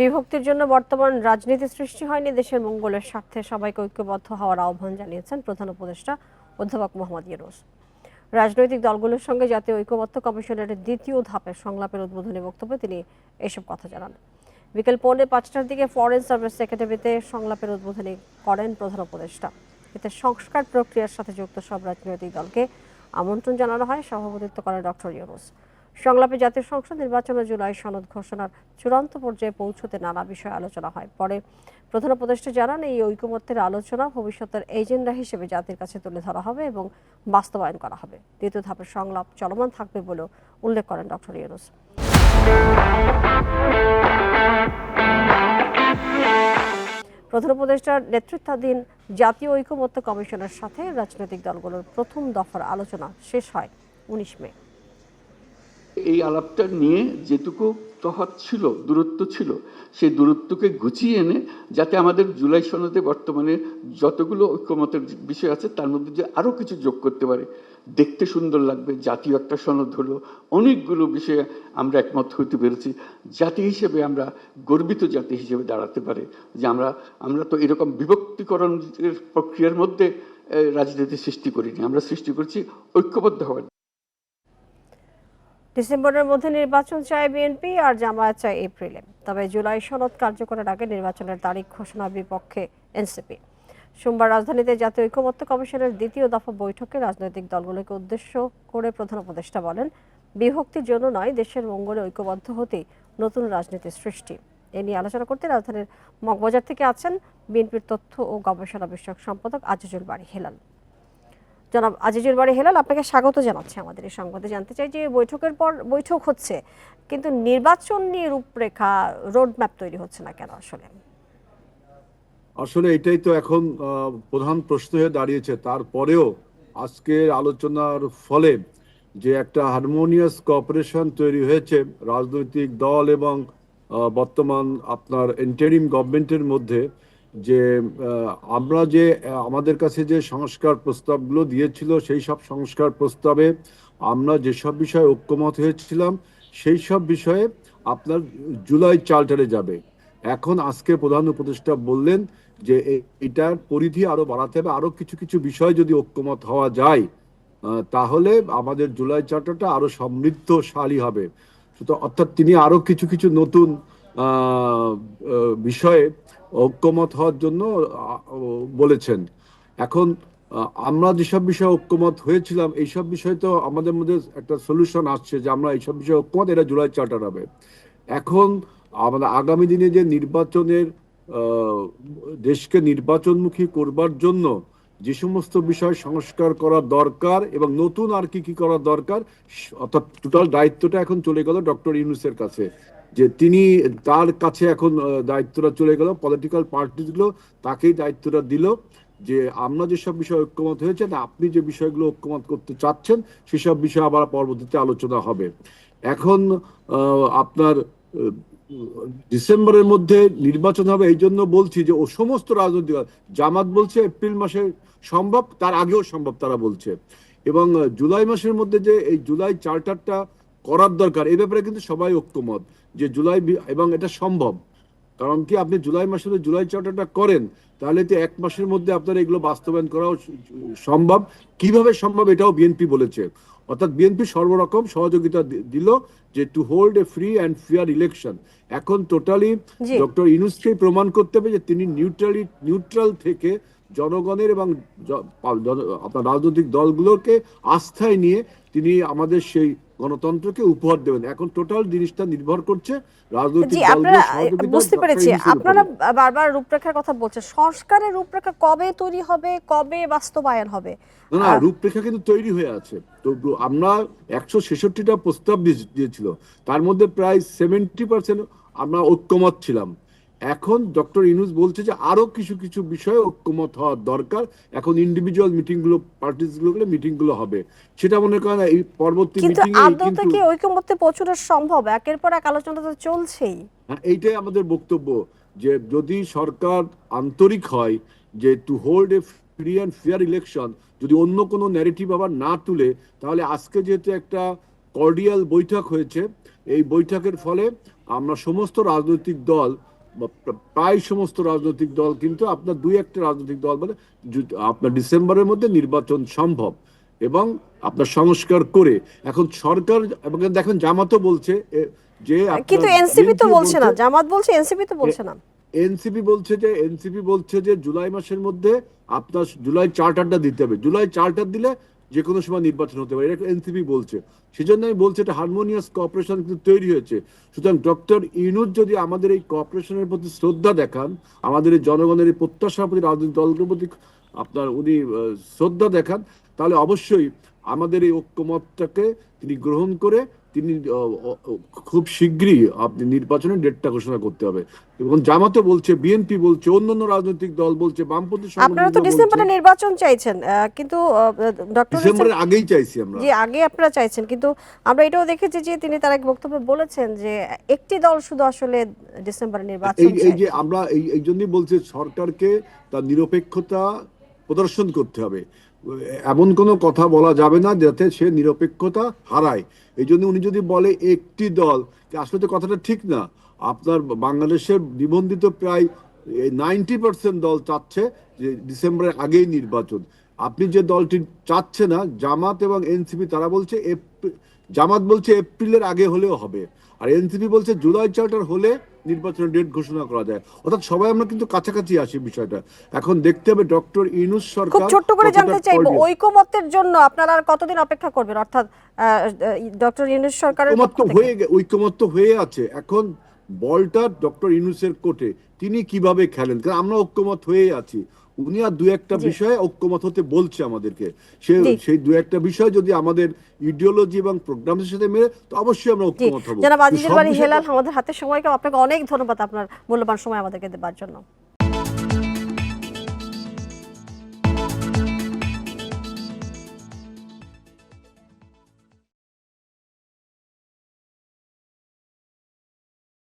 বিভক্তির জন্য বর্তমান রাজনীতি সৃষ্টি হয়নি, দেশের মঙ্গলের স্বার্থে সবাইকে ঐক্যবদ্ধ হওয়ার আহ্বান জানিয়েছেন প্রধান উপদেষ্টা অধ্যাপক মোহাম্মদ ইউনুস। রাজনৈতিক দলগুলোর সঙ্গে জাতীয় ঐক্যবদ্ধ কমিশনের দ্বিতীয় ধাপের সংলাপের উদ্বোধনী বক্তব্যে তিনি এসব কথা জানান। বিকেল পৌনে পাঁচটার দিকে ফরেন সার্ভিস একাডেমিতে সংলাপের উদ্বোধনী করেন প্রধান উপদেষ্টা। এতে সংস্কার প্রক্রিয়ার সাথে যুক্ত সব রাজনৈতিক দলকে আমন্ত্রণ জানানো হয়। সভাপতিত্ব করেন ডক্টর ইউনুস। সংলাপে জাতীয় সংসদ নির্বাচন জুলাই সনদ ঘোষণার চূড়ান্ত পর্যায়ে পৌঁছতে নানা বিষয়ে আলোচনা হয়। পরে প্রধান উপদেষ্টা জানান, এই ঐকমত্যের আলোচনা ভবিষ্যতের এজেন্ডা হিসেবে জাতির কাছে তুলে ধরা হবে এবং বাস্তবায়ন করা হবে। দ্বিতীয় ধাপের সংলাপ চলমান থাকবে বলেও উল্লেখ করেন ডক্টর ইউনুস। প্রধান উপদেষ্টার নেতৃত্বাধীন জাতীয় ঐকমত্য কমিশনের সাথে রাজনৈতিক দলগুলোর প্রথম দফার আলোচনা শেষ হয় উনিশ মে। এই আলাপটা নিয়ে যেটুকু তফাৎ ছিল, দূরত্ব ছিল, সেই দূরত্বকে গুছিয়ে এনে যাতে আমাদের জুলাই সনদে বর্তমানে যতগুলো ঐক্যমতের বিষয় আছে, তার মধ্যে যে আরও কিছু যোগ করতে পারে। দেখতে সুন্দর লাগবে, জাতীয় একটা সনদ হলো, অনেকগুলো বিষয়ে আমরা একমত হইতে পেরেছি। জাতি হিসেবে আমরা গর্বিত জাতি হিসেবে দাঁড়াতে পারে, যে আমরা আমরা তো এরকম বিভক্তিকরণের প্রক্রিয়ার মধ্যে রাজনীতি সৃষ্টি করিনি, আমরা সৃষ্টি করছি ঐক্যবদ্ধ হওয়ার ডিসেম্বরের মধ্যে নির্বাচন চায় বিএনপি আর জামায়াত চায় এপ্রিলে। তবে জুলাই সনদ কার্যকরের আগে নির্বাচনের তারিখ ঘোষণার বিপক্ষে এনসিপি। সোমবার রাজধানীতে জাতীয় ঐক্যমত্য কমিশনের দ্বিতীয় দফা বৈঠকে রাজনৈতিক দলগুলোকে উদ্দেশ্য করে প্রধান উপদেষ্টা বলেন, বিভক্তির জন্য নয়, দেশের মঙ্গলে ঐক্যবদ্ধ হতেই নতুন রাজনীতির সৃষ্টি। এ নিয়ে আলোচনা করতে রাজধানীর মগবাজার থেকে আছেন বিএনপির তথ্য ও গবেষণা বিষয়ক সম্পাদক আজিজুল বাড়ি হেলাল। জনাব আজিজুল বাড়ি হেলাল, আপনাকে স্বাগত জানাচ্ছি আমাদের এই সংবাদে। জানতে চাই যে বৈঠকের পর বৈঠক হচ্ছে, কিন্তু নির্বাচন নিয়ে রূপরেখা, রোডম্যাপ তৈরি হচ্ছে না কেন আসলে? আসলে এটাই তো এখন প্রধান প্রশ্ন হয়ে দাঁড়িয়েছে। তারপরেও আজকের আলোচনার ফলে যে একটা হারমোনিয়াস কপারেশন তৈরি হয়েছে, রাজনৈতিক দল এবং বর্তমান আপনার ইন্টারিম গভর্নমেন্টের মধ্যে যে আমরা যে আমাদের কাছে যে সংস্কার প্রস্তাবগুলো দিয়েছিল, সেই সব সংস্কার প্রস্তাবে আমরা যেসব বিষয়ে ঐক্যমত হয়েছিলাম, সেই সব বিষয়ে আপনার জুলাই চার্টারে যাবে। এখন আজকে প্রধান উপদেষ্টা বললেন যে এটার পরিধি আরও বাড়াতে হবে, আরও কিছু কিছু বিষয় যদি ঐক্যমত হওয়া যায় তাহলে আমাদের জুলাই চার্টারটা আরও সমৃদ্ধশালী হবে। অর্থাৎ তিনি আরও কিছু কিছু নতুন বিষয়ে ঐক্যমত হওয়ার জন্য বলেছেন। এখন আমরা যেসব বিষয়ে ঐক্যমত হয়েছিলাম, এইসব বিষয়ে তো আমাদের মধ্যে একটা সলিউশন আসছে যে আমরা এইসব বিষয়ে ঐক্যমত, এটা জুলাই চার্টার হবে। এখন আমাদের আগামী দিনে যে নির্বাচনের দেশকে নির্বাচনমুখী করবার জন্য যে সমস্ত বিষয় সংস্কার করা দরকার এবং নতুন আর কি কি করা দরকার, অর্থাৎ টোটাল দায়িত্বটা এখন চলে গেল ডক্টর ইউনুসের কাছে। যে তিনি তার কাছে এখন দায়িত্বটা চলে গেল পলিটিক্যাল পার্টিগুলো তাকেই দায়িত্বটা দিল যে আমরা যেসব বিষয়ে ঐক্যমত হয়েছে আপনি যে বিষয়গুলো ঐক্যমত করতে চাচ্ছেন সেসব বিষয়ে আবার পরবর্তীতে আলোচনা হবে। এখন আপনার ডিসেম্বরের মধ্যে নির্বাচন হবে এই জন্য বলছি যে ও সমস্ত রাজনৈতিক জামাত বলছে এপ্রিল মাসে সম্ভব, তার আগেও সম্ভব তারা বলছে। এবং জুলাই মাসের মধ্যে যে এই জুলাই চার্টারটা করার দরকার। এই ব্যাপারে কিন্তু সবাই ঐক্যমত যে জুলাই এবং এটা সম্ভব। কারণ কি আপনি জুলাই মাসে জুলাই চার্টারটা করেন তাহলে তো এক মাসের মধ্যে আপনার এগুলো বাস্তবায়ন করাও সম্ভব। কীভাবে সম্ভব এটাও বিএনপি বলেছে। অর্থাৎ বিএনপি সর্বরকম সহযোগিতা দিল যে to hold a free and fair election এখন টোটালি ডক্টর ইনুসকেই প্রমাণ করতে হবে যে তিনি নিউট্রালি নিউট্রাল থেকে জনগণের এবং আপনার রাজনৈতিক দলগুলোকে আস্থায় নিয়ে তিনি আমাদের সেই গণতন্ত্রকে উপহার দেবেন। এখন টোটাল জিনিসটা নির্ভর করছে রাজনৈতিক আপনারা বুঝতে পেরেছি। আপনারা বারবার রূপরেখার কথা বলছেন। সংস্কারের রূপরেখা কবে তৈরি হবে কবে বাস্তবায়ন হবে? না না রূপরেখা কিন্তু তৈরি হয়ে আছে। তো আমরা একশো ছেষট্টিটা প্রস্তাব দিয়ে- দিয়েছিল। তার মধ্যে প্রায় সেভেন্টি পার্সেন্ট আমরা ঐক্যমত ছিলাম। এখন ডক্টর ইনুস বলছে যে আরও কিছু কিছু বিষয়ে ঐক্যমত হওয়া দরকার। এখন ইন্ডিভিজুয়াল মিটিংগুলো পার্টিসগুলো মিটিংগুলো হবে। সেটা মনে করেন এই পরবর্তী মিটিং আদৌতে কিন্তু কি ঐকমত্যে পৌঁছানো সম্ভব? একের পর এক আলোচনা তো চলছেই। হ্যাঁ, এইটাই আমাদের বক্তব্য যে যদি সরকার আন্তরিক হয় যে to hold a free and fair election যদি অন্য কোনো ন্যারেটিভ আবার না তুলে তাহলে আজকে যেহেতু একটা কর্ডিয়াল বৈঠক হয়েছে এই বৈঠকের ফলে আমরা সমস্ত রাজনৈতিক দল প্রায় সমস্ত রাজনৈতিক দল কিন্তু আপনার দুই একটা রাজনৈতিক দল বলে আপনার ডিসেম্বরের মধ্যে নির্বাচন সম্ভব এবং আপনার সংস্কার করে এখন সরকার এবং দেখেন জামাতও বলছে যে কিন্তু এনসিপি তো বলছে না জামাত বলছে এনসিপি তো বলছে না। এনসিপি বলছে যে এনসিপি বলছে যে জুলাই মাসের মধ্যে আপনার জুলাই চার্টারটা দিতে হবে। জুলাই চার্টার দিলে যে কোনো সময় নির্বাচন হতে পারে। এটা এনসিপি বলছে। সেজন্য আমি বলছি এটা হারমোনিয়াস কর্পোরেশন কিন্তু তৈরি হয়েছে। সুতরাং ডক্টর ইউনুস যদি আমাদের এই কর্পোরেশনের প্রতি শ্রদ্ধা দেখান, আমাদের এই জনগণের এই প্রত্যাশার প্রতি রাজনৈতিক দলগুলোর প্রতি আপনার উনি শ্রদ্ধা দেখান, তাহলে অবশ্যই আমাদের এই ঐক্যমতটাকে তিনি গ্রহণ করে তিনি খুব শীঘ্রই আপনি নির্বাচনের ডেটটা ঘোষণা করতে হবে। এবং জামাতও বলছে বিএনপি বলছে অন্যান্য রাজনৈতিক দল বলছে বামপন্থী আপনারা তো ডিসেম্বরে নির্বাচন চাইছেন কিন্তু ডক্টর ডিসেম্বরের আগেই চাইছি আমরা। যে আগে আপনারা চাইছেন কিন্তু আমরা এটাও দেখেছি যে তিনি তার এক বক্তব্যে বলেছেন যে একটি দল শুধু আসলে ডিসেম্বরে নির্বাচন এই এই যে আমরা এই জন্যই বলছি সরকারকে তার নিরপেক্ষতা প্রদর্শন করতে হবে। এমন কোনো কথা বলা যাবে না যাতে সে নিরপেক্ষতা হারায়। এই জন্য উনি যদি বলে একটি দল আসলে তো কথাটা ঠিক না? আপনার বাংলাদেশের নিবন্ধিত প্রায় নাইনটি পার্সেন্ট দল চাচ্ছে যে ডিসেম্বরের আগেই নির্বাচন। আপনি যে দলটি চাচ্ছে না, জামাত এবং এনসিপি, তারা বলছে জামাত বলছে এপ্রিলের আগে হলেও হবে। আর এনসিপি বলছে জুলাই চার্টার হলে নির্বাচনের ডেট ঘোষণা করা যায়। অর্থাৎ সবাই আমরা কিন্তু কাছাকাছি আসি বিষয়টা। এখন দেখতে হবে ডক্টর ইনুস খুব সরকার ছোট্ট করে জানতে চাইব। ঐকমত্যের জন্য আপনারা আর কতদিন অপেক্ষা করবেন? অর্থাৎ ডক্টর ইনুস সরকারের ঐকমত্য। হয়ে ঐকমত্য হয়ে আছে। এখন বলটা ডক্টর ইনুসের কোটে। তিনি কীভাবে খেলেন? কারণ আমরা ঐক্যমত হয়ে আছি। উনি আর দু একটা বিষয়ে ঐক্যমত হতে বলছে আমাদেরকে। সে সেই দু একটা বিষয় যদি আমাদের ইডিওলজি এবং প্রোগ্রামের সাথে মেলে তো অবশ্যই আমরা ঐক্যমত হব। জনাব আজিজুল বাড়ি হেলাল আমাদের হাতে সময়। আপনাকে অনেক ধন্যবাদ আপনার মূল্যবান সময় আমাদেরকে দেওয়ার জন্য।